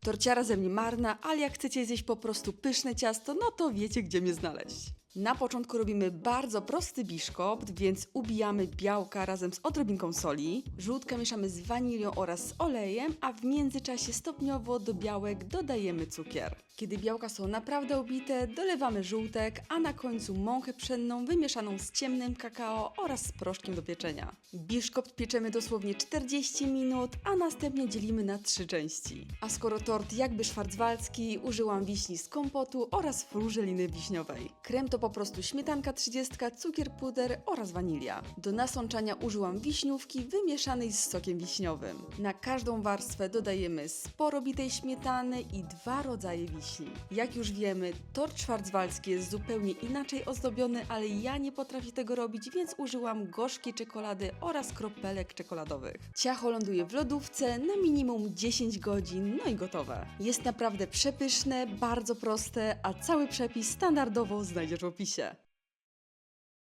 Torciara ze mnie marna, ale jak chcecie zjeść po prostu pyszne ciasto, no to wiecie gdzie mnie znaleźć. Na początku robimy bardzo prosty biszkopt, więc ubijamy białka razem z odrobinką soli. Żółtka mieszamy z wanilią oraz z olejem, a w międzyczasie stopniowo do białek dodajemy cukier. Kiedy białka są naprawdę ubite, dolewamy żółtek, a na końcu mąkę pszenną wymieszaną z ciemnym kakao oraz z proszkiem do pieczenia. Biszkopt pieczemy dosłownie 40 minut, a następnie dzielimy na trzy części. A skoro tort jakby szwarcwalski, użyłam wiśni z kompotu oraz frużeliny wiśniowej. Krem to po prostu śmietanka 30, cukier puder oraz wanilia. Do nasączania użyłam wiśniówki wymieszanej z sokiem wiśniowym. Na każdą warstwę dodajemy sporo bitej śmietany i dwa rodzaje wiśni. Jak już wiemy, tort szwarcwalski jest zupełnie inaczej ozdobiony, ale ja nie potrafię tego robić, więc użyłam gorzkiej czekolady oraz kropelek czekoladowych. Ciacho ląduje w lodówce na minimum 10 godzin, no i gotowe. Jest naprawdę przepyszne, bardzo proste, a cały przepis standardowo znajdziesz w opisie.